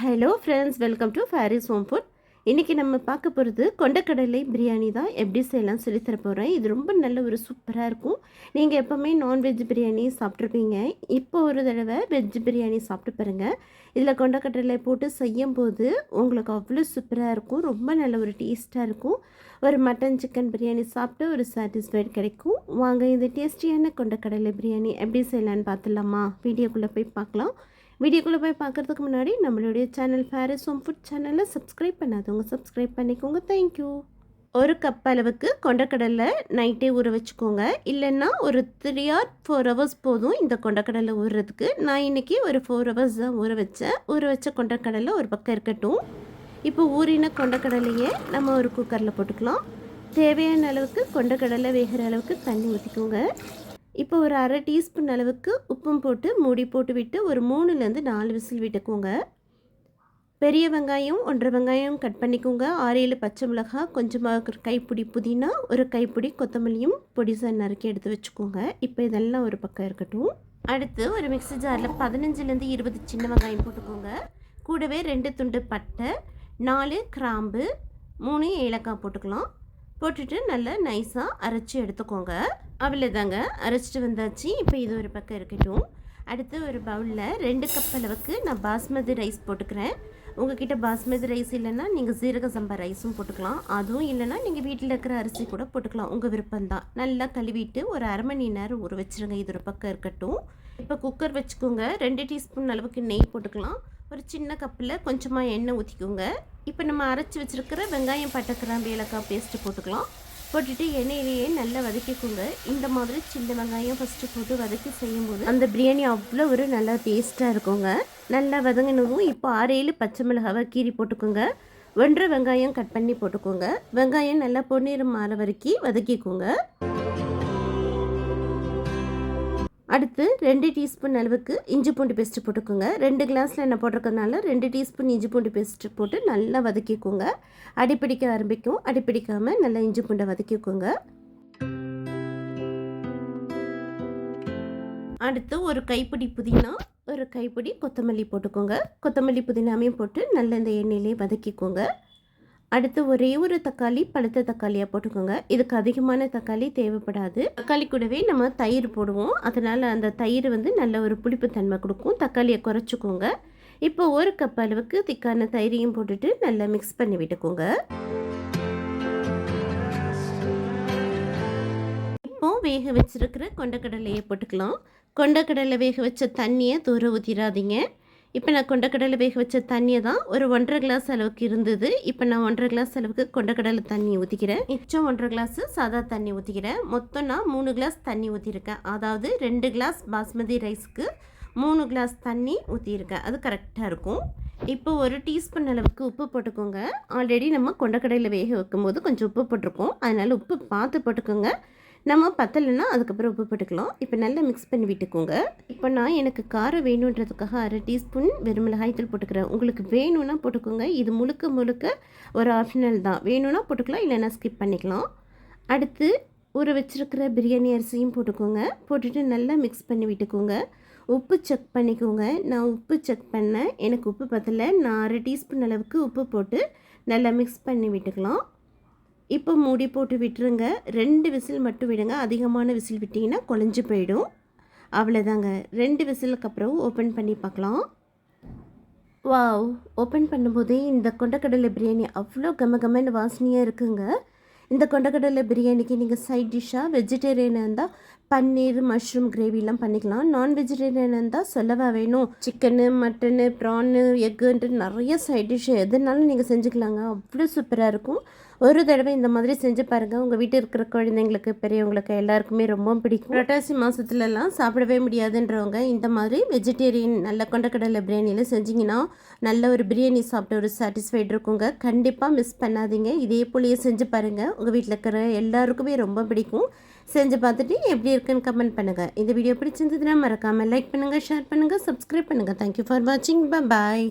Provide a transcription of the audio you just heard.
Hello friends welcome to Faris home food இன்றைக்கி நம்ம பார்க்க போகிறது கொண்டக்கடலை பிரியாணி தான். எப்படி செய்யலாம் சொல்லித்தர போகிறேன் இது ரொம்ப நல்ல ஒரு சூப்பராக இருக்கும். நீங்கள் எப்போவுமே நான்வெஜ் பிரியாணி சாப்பிட்ருப்பீங்க இப்போ ஒரு தடவை வெஜ் பிரியாணி சாப்பிட்டு பாருங்கள் இதில் கொண்டக்கடலை போட்டு செய்யும் போது உங்களுக்கு அவ்வளோ சூப்பராக இருக்கும். ரொம்ப நல்ல ஒரு டேஸ்ட்டாக இருக்கும். ஒரு மட்டன் சிக்கன் பிரியாணி சாப்பிட்டு ஒரு சாட்டிஸ்ஃபைட் கிடைக்கும். வாங்க இந்த டேஸ்டியான கொண்டக்கடலை பிரியாணி எப்படி செய்யலான்னு பார்த்துலாமா வீடியோக்குள்ளே போய் பார்க்கலாம். வீடியோக்குள்ளே போய் பார்க்குறதுக்கு முன்னாடி நம்மளுடைய சேனல் ஃபேரிஸ் ஹோம் ஃபுட் சேனலை சப்ஸ்கிரைப் பண்ணாதவங்க சப்ஸ்கிரைப் பண்ணிக்கோங்க. தேங்க்யூ ஒரு கப் அளவுக்கு கொண்டக்கடலை நைட்டே ஊற வச்சுக்கோங்க. இல்லைன்னா ஒரு த்ரீ ஆர் ஃபோர் ஹவர்ஸ் போதும் இந்த கொண்டக்கடலை ஊறுறதுக்கு நான் இன்றைக்கி ஒரு ஃபோர் ஹவர்ஸ் தான் ஊற வச்சேன். ஊற வச்ச கொண்டக்கடலை ஒரு பக்கம் இருக்கட்டும். இப்போ ஊறின கொண்டக்கடலையே நம்ம ஒரு குக்கரில் போட்டுக்கலாம். தேவையான அளவுக்கு கொண்டக்கடலை வேகிற அளவுக்கு தண்ணி ஊற்றிக்கோங்க இப்போ ஒரு அரை டீஸ்பூன் அளவுக்கு உப்பும் போட்டு மூடி போட்டு விட்டு ஒரு மூணுலேருந்து நாலு விசில் விட்டுக்கோங்க. பெரிய வெங்காயம் ஒன்றரை வெங்காயம் கட் பண்ணிக்கோங்க. ஆறு ஏழு பச்சை மிளகாய் கொஞ்சமாக கைப்பிடி புதினா ஒரு கைப்பிடி கொத்தமல்லியும் பொடிசாக நறுக்கி எடுத்து வச்சுக்கோங்க. இப்போ இதெல்லாம் ஒரு பக்கம் இருக்கட்டும். அடுத்து ஒரு மிக்ஸி ஜாரில் பதினஞ்சுலேருந்து இருபது சின்ன வெங்காயம் போட்டுக்கோங்க. கூடவே ரெண்டு துண்டு பட்டை நாலு கிராம்பு மூணு ஏலக்காய் போட்டுக்கலாம். போட்டுட்டு நல்லா நைஸாக அரைச்சி எடுத்துக்கோங்க. அவ்வளோதாங்க அரைச்சிட்டு வந்தாச்சு. இப்போ இது ஒரு பக்கம் இருக்கட்டும். அடுத்து ஒரு பவுலில் ரெண்டு கப் அளவுக்கு நான் பாஸ்மதி ரைஸ் போட்டுக்கிறேன். உங்ககிட்ட பாஸ்மதி ரைஸ் இல்லைன்னா நீங்கள் சீரக சம்பா ரைஸும் போட்டுக்கலாம். அதுவும் இல்லைன்னா நீங்கள் வீட்டில் இருக்கிற அரிசி கூட போட்டுக்கலாம். உங்கள் விருப்பம்தான். நல்லா கழுவிட்டு ஒரு அரை மணி நேரம் ஊற வச்சுருங்க. இது ஒரு பக்கம் இருக்கட்டும். இப்போ குக்கர் வச்சுக்கோங்க. ரெண்டு டீஸ்பூன் அளவுக்கு நெய் போட்டுக்கலாம். ஒரு சின்ன கப்பில் கொஞ்சமாக எண்ணெய் ஊற்றிக்கோங்க இப்போ நம்ம அரைச்சி வச்சுருக்கிற வெங்காயம் பட்டை கிராம்பு ஏலக்காய் பேஸ்ட்டு போட்டுக்கலாம். போட்டுட்டு எண்ணெயிலேயே நல்லா வதக்கிக்கோங்க. இந்த மாதிரி சின்ன வெங்காயம் ஃபஸ்ட்டு போட்டு வதக்கி செய்யும்போது அந்த பிரியாணி அவ்வளோ ஒரு நல்லா டேஸ்ட்டாக இருக்குங்க. நல்லா வதங்கினதும் இப்போ ஆறு ஏழு பச்சை மிளகாவை கீறி போட்டுக்கோங்க. ஒன்றரை வெங்காயம் கட் பண்ணி போட்டுக்கோங்க. வெங்காயம் நல்லா பொன்னிறம் மாற வரைக்கும் வதக்கிக்கோங்க. அடுத்து ரெண்டு டீஸ்பூன் அளவுக்கு இஞ்சி பூண்டு பேஸ்ட்டு போட்டுக்கோங்க. ரெண்டு கிளாஸில் என்ன போட்டிருக்கனால ரெண்டு டீஸ்பூன் இஞ்சி பூண்டு பேஸ்ட்டு போட்டு நல்லா வதக்கிக்கோங்க. அடிப்பிடிக்க ஆரம்பிக்கும். அடிப்பிடிக்காமல் நல்லா இஞ்சி பூண்டை வதக்கிக்கோங்க. அடுத்து ஒரு கைப்பிடி புதினா ஒரு கைப்பிடி கொத்தமல்லி போட்டுக்கோங்க. கொத்தமல்லி புதினாமையும் போட்டு நல்ல இந்த எண்ணெயிலே வதக்கிக்கோங்க. அடுத்து ஒரே ஒரு தக்காளி பழுத்த தக்காளியாக போட்டுக்கோங்க. இதுக்கு அதிகமான தக்காளி தேவைப்படாது. தக்காளி கூடவே நம்ம தயிர் போடுவோம். அதனால் அந்த தயிர் வந்து நல்ல ஒரு புளிப்பு தன்மை கொடுக்கும். தக்காளியை குறைச்சிக்கோங்க. இப்போ ஒரு கப் அளவுக்கு திக்கான தயிரையும் போட்டுட்டு நல்லா மிக்ஸ் பண்ணி விட்டுக்கோங்க. இப்போ வேக வச்சிருக்கிற கொண்டக்கடலையை போட்டுக்கலாம். கொண்டக்கடலை வேக வச்ச தண்ணியை தூர ஊற்றிடாதீங்க இப்போ நான் கொண்டக்கடலை வேக வச்ச தண்ணியை தான் ஒரு ஒன்றரை கிளாஸ் அளவுக்கு இருந்தது. இப்போ நான் ஒன்றரை கிளாஸ் அளவுக்கு கொண்டக்கடலை தண்ணி ஊற்றிக்கிறேன் மிச்சம் ஒன்றரை கிளாஸ் சாதா தண்ணி ஊற்றிக்கிறேன் மொத்தம் நான் மூணு கிளாஸ் தண்ணி ஊற்றிருக்கேன் அதாவது ரெண்டு கிளாஸ் பாஸ்மதி ரைஸ்க்கு மூணு கிளாஸ் தண்ணி ஊற்றியிருக்கேன் அது கரெக்டாக இருக்கும். இப்போ ஒரு டீஸ்பூன் அளவுக்கு உப்பு போட்டுக்கோங்க. ஆல்ரெடி நம்ம கொண்டக்கடையில் வேக வைக்கும்போது கொஞ்சம் உப்பு போட்டிருக்கோம். அதனால் உப்பு பார்த்து போட்டுக்கோங்க. நம்ம பத்தலைன்னா அதுக்கப்புறம் உப்பு போட்டுக்கலாம். இப்போ நல்லா மிக்ஸ் பண்ணி விட்டுக்கோங்க. இப்போ நான் எனக்கு காரம் வேணுன்றதுக்காக அரை டீஸ்பூன் வெறும் மிளகாய்த்தூள் போட்டுக்கிறேன். உங்களுக்கு வேணும்னா போட்டுக்கோங்க. இது முழுக்க முழுக்க ஒரு ஆப்ஷனல் தான். வேணும்னா போட்டுக்கலாம் இல்லைன்னா ஸ்கிப் பண்ணிக்கலாம். அடுத்து ஊற வச்சுருக்கிற பிரியாணி அரிசியும் போட்டுக்கோங்க. போட்டுட்டு நல்லா மிக்ஸ் பண்ணி விட்டுக்கோங்க. உப்பு செக் பண்ணிக்கோங்க. நான் உப்பு செக் பண்ணேன். எனக்கு உப்பு பத்தலை. நான் அரை டீஸ்பூன் அளவுக்கு உப்பு போட்டு நல்லா மிக்ஸ் பண்ணி விட்டுக்கலாம். இப்போ மூடி போட்டு விட்டுருங்க. ரெண்டு விசில் மட்டும் விடுங்க. அதிகமான விசில் விட்டிங்கன்னா குழஞ்சி போயிடும். அவ்வளோதாங்க ரெண்டு விசிலுக்கு அப்புறம் ஓப்பன் பண்ணி பார்க்கலாம். வாவ். ஓப்பன் பண்ணும்போதே இந்த கொண்டக்கடலை பிரியாணி அவ்வளோ கம கமன்னு வாசனையாக இருக்குங்க. இந்த கொண்டக்கடலை பிரியாணிக்கு நீங்கள் சைட் டிஷ்ஷாக வெஜிடேரியனாக இருந்தால் பன்னீர் மஷ்ரூம் கிரேவிலாம் பண்ணிக்கலாம். நான் வெஜிடேரியனாக இருந்தால் சொல்லவா வேணும்? சிக்கனு மட்டனு ப்ரானு எக்குன்ட்டு நிறைய சைட் டிஷ் எதுனாலும் நீங்கள் செஞ்சுக்கலாங்க. அவ்வளோ சூப்பராக இருக்கும். ஒரு தடவை இந்த மாதிரி செஞ்சு பாருங்கள் உங்கள் வீட்டில் இருக்கிற குழந்தைங்களுக்கு பெரியவங்களுக்கு எல்லாருக்குமே ரொம்ப பிடிக்கும். புரட்டாசி மாதத்துலலாம் சாப்பிடவே முடியாதுன்றவங்க இந்த மாதிரி வெஜிடேரியன் நல்ல கொண்டக்கடலை பிரியாணியில் செஞ்சிங்கன்னா நல்ல ஒரு பிரியாணி சாப்பிட்ட ஒரு சாட்டிஸ்ஃபைட் இருக்குங்க. கண்டிப்பாக மிஸ் பண்ணாதீங்க. இதே போலேயே செஞ்சு பாருங்கள் உங்கள் வீட்டில் இருக்கிற எல்லாருக்குமே ரொம்ப பிடிக்கும். செஞ்சு பார்த்துட்டு எப்படி இருக்குன்னு கமெண்ட் பண்ணுங்கள் இந்த வீடியோ பிடிச்சிருந்ததுன்னா மறக்காமல் லைக் பண்ணுங்கள் ஷேர் பண்ணுங்கள் சப்ஸ்கிரைப் பண்ணுங்கள் தேங்க்யூ ஃபார் வாட்சிங் பாய்